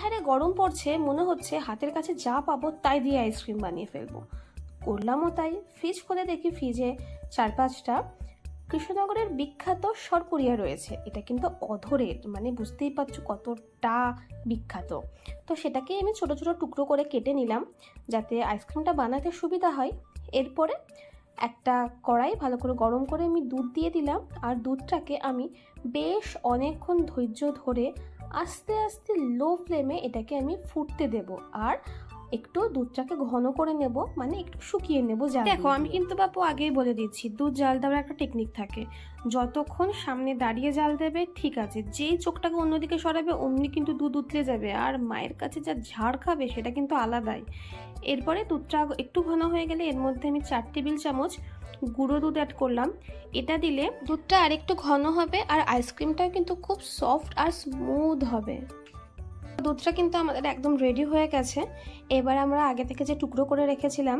হারে গরম পড়ছে, মনে হচ্ছে হাতের কাছে যা পাবো তাই দিয়ে আইসক্রিম বানিয়ে ফেলব। করলামও তাই ফ্রিজ খুলে দেখি ফ্রিজে চার পাঁচটা কৃষ্ণনগরের বিখ্যাত সরপুরিয়া রয়েছে। এটা কিন্তু অধরের মানে বুঝতেই পারছ কতটা বিখ্যাত। তো সেটাকে আমি ছোট ছোট টুকরো করে কেটে নিলাম, যাতে আইসক্রিমটা বানাতে সুবিধা হয়। এরপরে একটা কড়াই ভালো করে গরম করে আমি দুধ দিয়ে দিলাম, আর দুধটাকে আমি বেশ অনেকক্ষণ ধৈর্য ধরে আস্তে আস্তে লো ফ্লেমে এটাকে আমি ফুটতে দেব। আর একটু দুধটাকে ঘন করে নেব মানে একটু শুকিয়ে নেব জাল দেখো আমি কিন্তু বাপু আগেই বলে দিচ্ছি দুধ জাল দেওয়ার একটা টেকনিক থাকে। যতক্ষণ সামনে দাঁড়িয়ে জাল দেবে ঠিক আছে যেই চোখটাকে অন্যদিকে সরাবে অমনি কিন্তু দুধ উতলে যাবে। আর মায়ের কাছে যা ঝাড় খাবে সেটা কিন্তু আলাদাই। এরপরে দুধটা একটু ঘন হয়ে গেলে এর মধ্যে আমি চার টেবিল চামচ গুঁড়ো দুধ অ্যাড করলাম। এটা দিলে দুধটা আরেকটু ঘন হবে আর আইসক্রিমটাও কিন্তু খুব সফট আর স্মুথ হবে। দুধটা কিন্তু আমাদের একদম রেডি হয়ে গেছে। এবার আমরা আগে থেকে যে টুকরো করে রেখেছিলাম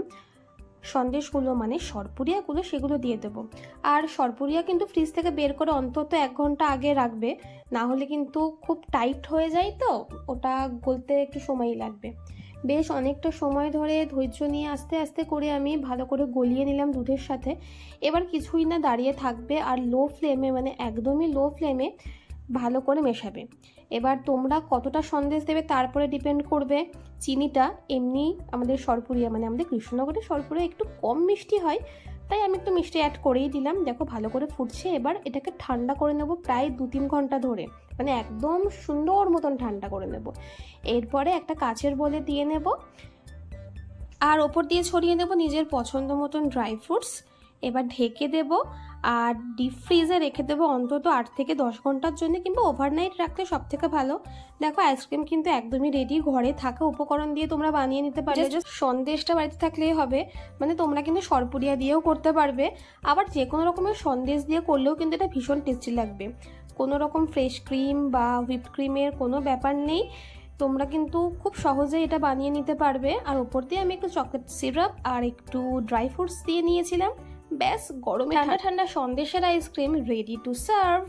সন্দেশগুলো মানে সরপুরিয়াগুলো সেগুলো দিয়ে দেবো। আর সরপুরিয়া কিন্তু ফ্রিজ থেকে বের করে অন্তত এক ঘণ্টা আগে রাখবে, না হলে কিন্তু খুব টাইট হয়ে যায় তো, ওটা গলতে একটু সময়ই লাগবে। বেশ অনেকটা সময় ধরে ধৈর্য নিয়ে আস্তে আস্তে করে আমি ভালো করে গলিয়ে নিলাম দুধের সাথে। এবার কিছুই না দাঁড়িয়ে থাকবে আর লো ফ্লেমে মানে একদমই লো ফ্লেমে ভালো করে মেশাবে। এবার তোমরা কতটা সন্দেশ দেবে তারপরে ডিপেন্ড করবে। চিনিটা এমনি আমাদের সরপুরিয়া মানে আমাদের কৃষ্ণনগরের সরপুরিয়া একটু কম মিষ্টি হয়, তাই আমি একটু মিষ্টি অ্যাড করেই দিলাম। দেখো ভালো করে ফুটছে, এবার এটাকে ঠান্ডা করে নেব প্রায় দু তিন ঘণ্টা ধরে। মানে একদম সুন্দর মতন ঠান্ডা করে নেব। এরপরে একটা কাচের বলে দিয়ে নেব। আর ওপর দিয়ে ছড়িয়ে নেব নিজের পছন্দ মতন ড্রাই ফ্রুটস এবার ঢেকে দেব আর ডিপ ফ্রিজে রেখে দেবো অন্তত আট থেকে দশ ঘণ্টার জন্য কিংবা ওভারনাইট রাখলে সব থেকে ভালো। দেখো আইসক্রিম কিন্তু একদমই রেডি ঘরে থাকা উপকরণ দিয়ে তোমরা বানিয়ে নিতে পারবে। সন্দেশটা বাড়িতে থাকলেই হবে মানে তোমরা কিন্তু সরপুরিয়া দিয়েও করতে পারবে। আবার যে কোনো রকমের সন্দেশ দিয়ে করলেও কিন্তু এটা ভীষণ টেস্টি লাগবে। কোনো রকম ফ্রেশ ক্রিম বা হুইপ ক্রিমের কোনো ব্যাপার নেই। তোমরা কিন্তু খুব সহজেই এটা বানিয়ে নিতে পারবে। আর ওপর দিয়ে আমি একটু চকলেট সিরাপ আর একটু ড্রাই ফ্রুটস দিয়ে নিয়েছিলাম। ব্যাস গরমে ঠান্ডা ঠান্ডা সন্দেশের ice cream ready to serve